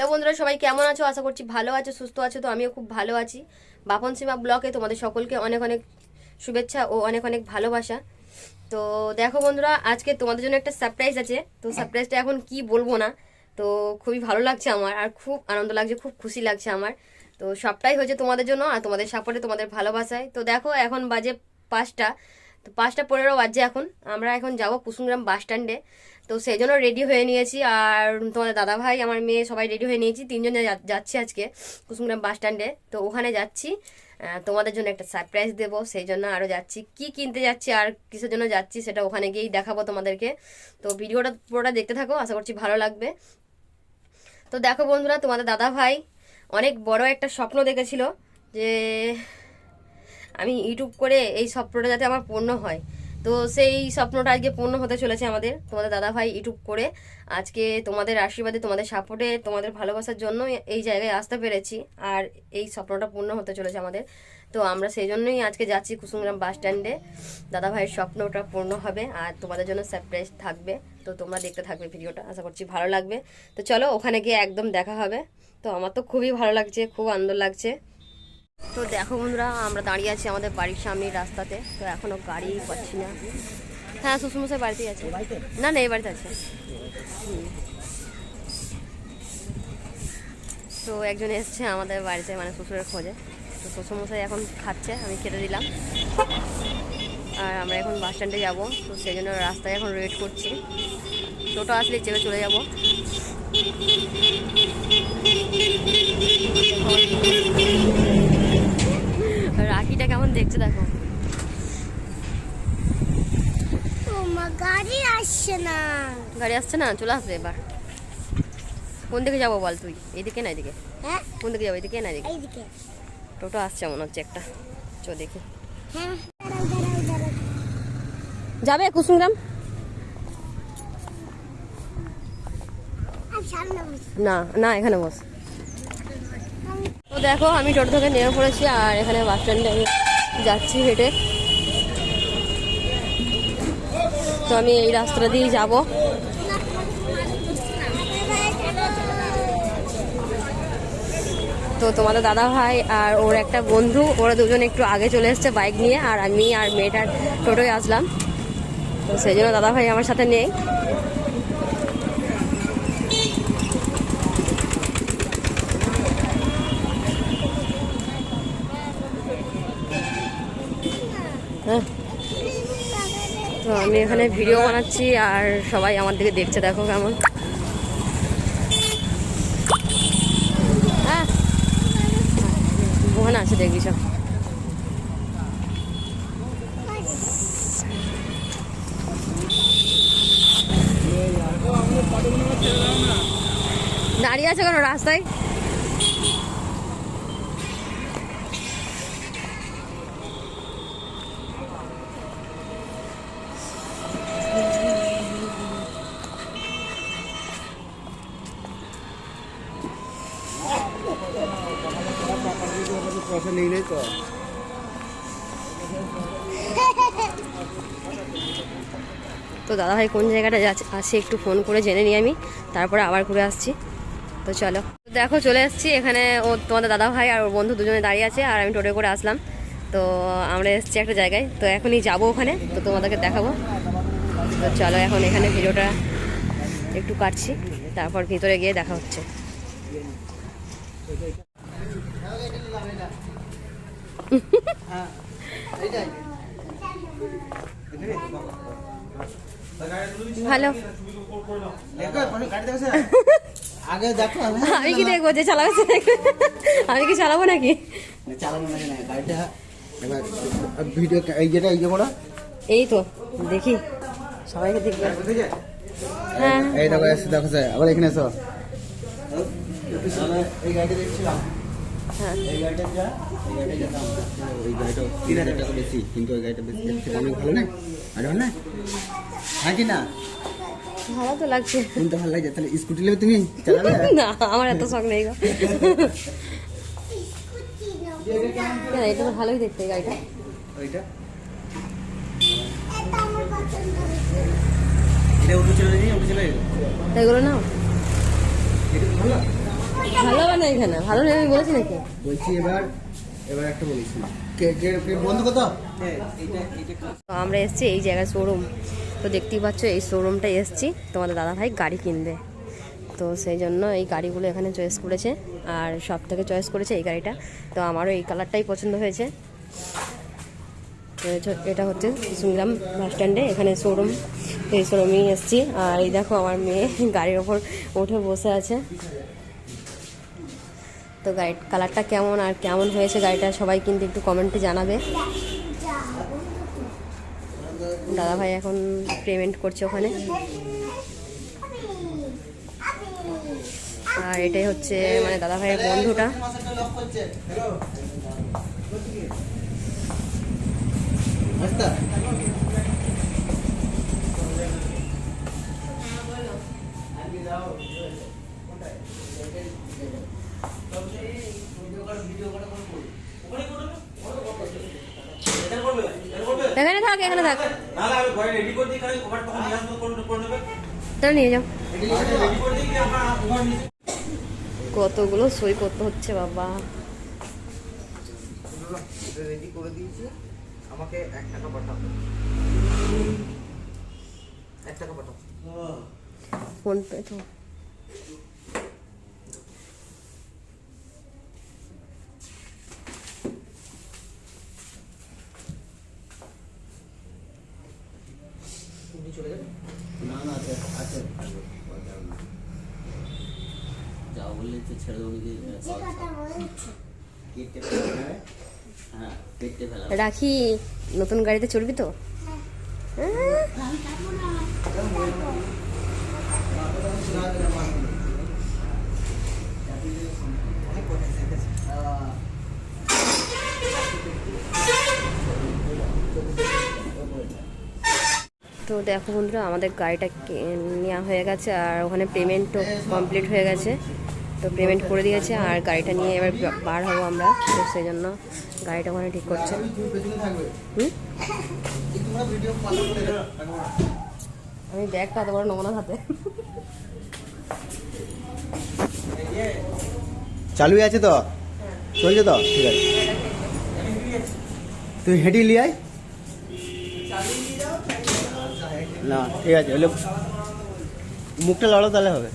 Hello বন্ধুরা, সবাই কেমন আছো? আশা করছি ভালো আছো, সুস্থ আছো, তো আমিও খুব ভালো আছি। বাপন সীমা ব্লকে তোমাদের সকলকে অনেক অনেক শুভেচ্ছা ও অনেক অনেক ভালোবাসা। তো দেখো বন্ধুরা, আজকে তোমাদের জন্য একটা সারপ্রাইজ আছে। তো সারপ্রাইজটা এখন কি বলব না, তো খুবই ভালো লাগছে আমার আর খুব আনন্দ লাগছে, খুব খুশি লাগছে আমার। তো সবটাই হয়েছে তোমাদের জন্য আর তোমাদের সাপোর্টে তোমাদের ভালোবাসায়। তো দেখো এখন বাজে পাঁচটা, তো পাঁচটা পনেরো বাজছে এখন। আমরা এখন যাব কুসুমগ্রাম বাস স্ট্যান্ডে তো সেই জন্য রেডি হয়ে নিয়েছি। আর তোমাদের দাদা ভাই আমার মেয়ে সবাই রেডি হয়ে নিয়েছি। তিনজন যাচ্ছি আজকে কুসুমগ্রাম বাস স্ট্যান্ডে তো ওখানে যাচ্ছি। তোমাদের জন্য একটা সারপ্রাইজ দেবো। সেই জন্য আরও যাচ্ছি। কি কিনতে যাচ্ছি আর কিসের জন্য যাচ্ছি সেটা ওখানে গিয়েই দেখাবো তোমাদেরকে। তো ভিডিওটা পুরোটা দেখতে থাকো, আশা করছি ভালো লাগবে। তো দেখো বন্ধুরা, তোমাদের দাদা ভাই অনেক বড় একটা স্বপ্ন দেখেছিল যে আমি ইউটিউব করে এই স্বপ্নটা যাতে আমার পূর্ণ হয়। তো সেই স্বপ্নটা আজকে পূর্ণ হতে চলেছে আমাদের। তোমাদের দাদা ভাই ইউটিউব করে আজকে তোমাদের আশীর্বাদে, তোমাদের সাপোর্টে, তোমাদের ভালোবাসার জন্য এই জায়গায় আসতে পেরেছি আর এই স্বপ্নটা পূর্ণ হতে চলেছে আমাদের। তো আমরা সেই জন্যই আজকে যাচ্ছি কুসুমগ্রাম বাস স্ট্যান্ডে। দাদা ভাইয়ের স্বপ্নটা পূর্ণ হবে আর তোমাদের জন্য সারপ্রাইজ থাকবে। তো তোমরা দেখতে থাকবে ভিডিওটা, আশা করছি ভালো লাগবে। তো চলো ওখানে গিয়ে একদম দেখা হবে। তো আমার তো খুবই ভালো লাগছে, খুব আনন্দ লাগছে। তো দেখো বন্ধুরা আমরা দাঁড়িয়ে আছি আমাদের বাড়ির সামনেই রাস্তাতে। তো এখনও গাড়ি পাচ্ছি না। হ্যাঁ শ্বশুরমশাই বাড়িতেই আছে। না না এই বাড়িতে আছে। তো একজন এসছে আমাদের বাড়িতে মানে শ্বশুরের খোঁজে। তো শ্বশুরমশাই এখন খাচ্ছে আমি খেতে দিলাম। আর আমরা এখন বাস স্ট্যান্ডে যাব। তো সেই জন্য রাস্তায় এখন ওয়েট করছি। টোটো আসলে চেপে চলে যাব। রাখিটা কেমন দেখছে দেখো। গাড়ি আসছে না। গাড়ি আসছে না চলে আসবে এবার। কোন দিকে যাব বল তুই? এইদিকে না এদিকে? হ্যাঁ? কোন দিকে যাব এদিকে না এদিকে? টোটো আসছে মনে হচ্ছে একটা। চো দেখি। হ্যাঁ যাবে কুসুমগ্রাম। না না এখানে বস। তো দেখো আমি টোটো থেকে নেমে পড়েছি আর এখানে বাস স্ট্যান্ডে আমি যাচ্ছি হেঁটে। তো আমি এই রাস্তাটা দিয়েই যাব। তো তোমাদের দাদা ভাই আর ওর একটা বন্ধু, ওরা দুজন একটু আগে চলে এসছে বাইক নিয়ে, আর আমি আর মেয়েটার টোটোয় আসলাম। তো সেই জন্য দাদা ভাই আমার সাথে নেই। হ্যাঁ। তো আমি এখানে ভিডিও বানাচ্ছি আর সবাই আমার দিকে দেখছে, দেখো কেমন। হ্যাঁ। ওখানে আছে, দেখবি সব। দাঁড়িয়ে আছে কোনো রাস্তায়? পয়সা নেই নেই তো দাদাভাই কোন জায়গাটা আসে একটু ফোন করে জেনে নিই আমি, তারপরে আবার ঘুরে আসছি। তো চলো। দেখো, চলে এসেছি। এখানে ও তোমাদের দাদা ভাই আর ওর বন্ধু দুজনে দাঁড়িয়ে আছে আর আমি টোটো করে আসলাম। তো আমরা এসেছি একটা জায়গায়। তো এখনই যাব ওখানে। তো তোমাদেরকে দেখাবো। তো চলো, এখন এখানে ভিডিওটা একটু কাটছি। তারপর ভিতরে গিয়ে দেখা হচ্ছে। ভালো। আগে দেখো আমি কি দেখব? যে চালাচ্ছে আমি কি চালাবো নাকি? চালানো না গাড়িটা এবার ভিডিও এই তো দেখি। সবাইকে দেখবে হ্যাঁ। এই দেখো দেখো স্যার আবার এখানে এসো। এই গাড়িটা দেখছিলাম। হ্যাঁ এই গাড়িটা যা এই গাড়িটা যা ওই গাড়িটা তিন হাজার টাকা বেশি। কিন্তু ওই গাড়িটা বেশি অনেক ভালো না? আর না? হ্যাঁ কি না? ভালো তো লাগছে। শুনতে ভালো লাগছে? তাহলে স্কুটি নেবে তুমি? চালাবে? না আমার এত শখ নেই গো। এটা তো ভালোই দেখতে এই গাড়িটা। ওইটা? এটা আমার পছন্দ হয়েছে। এটা উঠে চলে যাই উঠে চলে এগুলো নাও। এটা ভালো? ভালো হবে না এখানে? ভালো নেই আমি বলেছি নাকি? বলছি এবার এবার একটা বলিস কে কে কে বন্ধু কত তো আমরা এসেছি এই জায়গায় শোরুম তো দেখতেই পাচ্ছ এই শোরুমটা এসেছি। তোমাদের দাদা ভাই গাড়ি কিনবে। তো সেই জন্য এই গাড়িগুলো এখানে চয়েস করেছে। আর সব থেকে চয়েস করেছে এই গাড়িটা। তো আমারও এই কালারটাই পছন্দ হয়েছে। এটা হচ্ছে সুংগ্রাম বাস স্ট্যান্ডে এখানে শোরুম এই শোরুমেই এসেছি। আর এই দেখো আমার মেয়ে গাড়ির ওপর উঠে বসে আছে। তো গাড়ি কালারটা কেমন আর কেমন হয়েছে গাড়িটা সবাই কিন্তু একটু কমেন্টে জানাবে। দাদা ভাই এখন পেমেন্ট করছে ওখানে। আর এটাই হচ্ছে মানে দাদা ভাইয়ের বন্ধুটা। আস্তা এখানে থাক এখানে থাক। নিয়ে তাহলে নিয়ে যাও। কতগুলো সই করতে হচ্ছে, বাবা। রেডি করে দিয়েছি ফোন পে তো তুমি চলে যাবে না না আছে আছে যা বললে তো ছেড়ে দেবো হ্যাঁ রাখি নতুন গাড়িতে চড়বি তো? তো দেখো বন্ধুরা, আমাদের গাড়িটা নেওয়া হয়ে গেছে আর ওখানে পেমেন্টও কমপ্লিট হয়ে গেছে। তো পেমেন্ট করে দিয়েছে আর গাড়িটা নিয়ে এবার বার হব আমরা। তো সেই জন্য গাড়িটা ওখানে ঠিক করছে। আমি ব্যাগটা এত বড় নমুনা হাতে। চালুই আছে তো? চলছে তো? ঠিক আছে। তুই হেঁটে লিয়ে আয়। না ঠিক আছে হলে মুখটা লড়ো তাহলে হবে।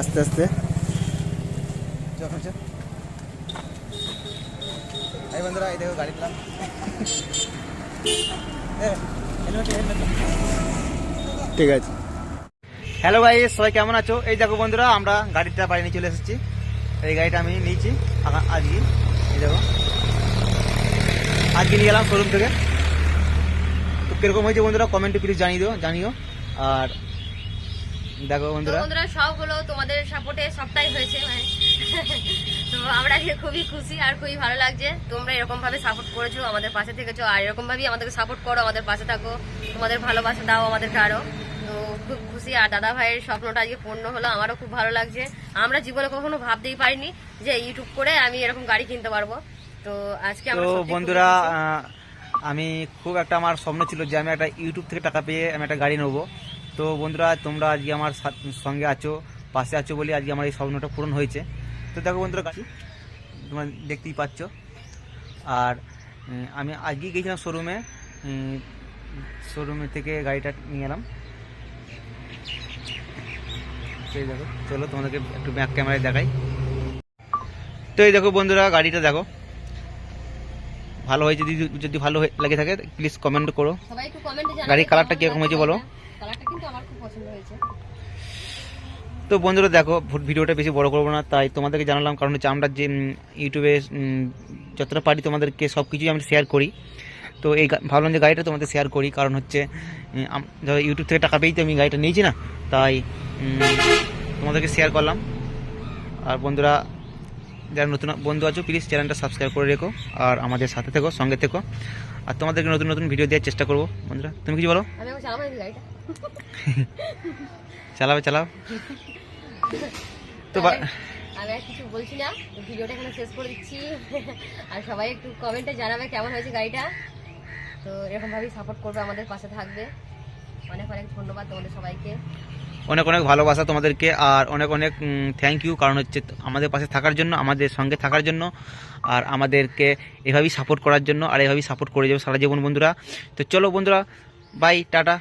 আস্তে আস্তে। এই বন্ধুরা এই দেখো গাড়ি পেলাম ঠিক আছে। হ্যালো ভাই সবাই কেমন আছো? এই দেখো বন্ধুরা আমরা গাড়িটা বাড়ি নিয়ে চলে এসেছি। এই গাড়িটা আমি নিয়েছি আজকে। এই দেখো। আজকে নিয়ে গেলাম শোরুম থেকে। তো কীরকম হয়েছে বন্ধুরা কমেন্টে প্লিজ জানিয়ে দিও জানিও। আর দেখো বন্ধুরা। বন্ধুরা সব হলো তোমাদের সাপোর্টে সবটাই হয়েছে মানে। তো আমরা আজকে খুবই খুশি আর খুবই ভালো লাগছে। তোমরা এরকম ভাবে সাপোর্ট করেছ আমাদের পাশে থেকেছো আর এরকম ভাবেই আমাদেরকে সাপোর্ট করো আমাদের পাশে থাকো। তোমাদের ভালোবাসা দাও আমাদেরকে আরও। তো খুব খুশি। আর দাদা ভাইয়ের স্বপ্নটা আজকে পূর্ণ হলো আমারও খুব ভালো লাগছে। আমরা জীবনে কখনো ভাবতেই পারিনি যে ইউটিউব করে আমি এরকম গাড়ি কিনতে পারব। তো আজকে আমরা বন্ধুরা আমি খুব একটা আমার স্বপ্ন ছিল যে আমি একটা ইউটিউব থেকে টাকা পেয়ে আমি একটা গাড়ি নেব। তো বন্ধুরা তোমরা আজকে আমার সঙ্গে আছো পাশে আছো বলে আজকে আমার এই স্বপ্নটা পূরণ হয়েছে। তো দেখো বন্ধুরা গাড়ি তোমরা দেখতেই পাচ্ছ। আর আমি আজকেই গেছিলাম শোরুমে শোরুমে থেকে গাড়িটা নিয়ে এলাম। এই দেখো চলো তোমাদেরকে একটু ব্যাক ক্যামেরায় দেখাই। তো এই দেখো বন্ধুরা গাড়িটা দেখো। ভালো হয়েছে যদি যদি ভালো লেগে থাকে প্লিজ কমেন্ট করো। গাড়ির কালারটা কীরকম হয়েছে বলো? তো বন্ধুরা দেখো ভিডিওটা বেশি বড় করব না তাই তোমাদেরকে জানালাম কারণ হচ্ছে আমরা যে ইউটিউবে যতটা পারি তোমাদেরকে সব কিছুই আমি শেয়ার করি। তো এই ভাবলাম যে গাড়িটা তোমাদের শেয়ার করি কারণ হচ্ছে ধরো ইউটিউব থেকে টাকা পেয়েই তো আমি গাড়িটা নিয়েছি না তাই তোমাদেরকে শেয়ার করলাম। আর বন্ধুরা যারা নতুন বন্ধু আছো প্লিজ চ্যানেলটা সাবস্ক্রাইব করে রেখো আর আমাদের সাথে থেকো সঙ্গে থেকো। আর তোমাদেরকে নতুন নতুন ভিডিও দেওয়ার চেষ্টা করব। বন্ধুরা তুমি কিছু বলো? চালাবে চালাও। তো আমি আর কিছু বলছি না ভিডিওটা এখানে শেষ করে দিচ্ছি। আর সবাই একটু কমেন্টে জানাবে কেমন হয়েছে গাড়িটা। তো এরকমভাবেই সাপোর্ট করবে আমাদের পাশে থাকবে। অনেক অনেক ধন্যবাদ তোমাদের সবাইকে। অনেক অনেক ভালোবাসা তোমাদেরকে আর অনেক অনেক থ্যাংক ইউ কারণ হচ্ছে আমাদের পাশে থাকার জন্য, আমাদের সঙ্গে থাকার জন্য আর আমাদেরকে এভাবেই সাপোর্ট করার জন্য আর এভাবেই সাপোর্ট করে যাবে সারা জীবন বন্ধুরা। তো চলো বন্ধুরা বাই টাটা।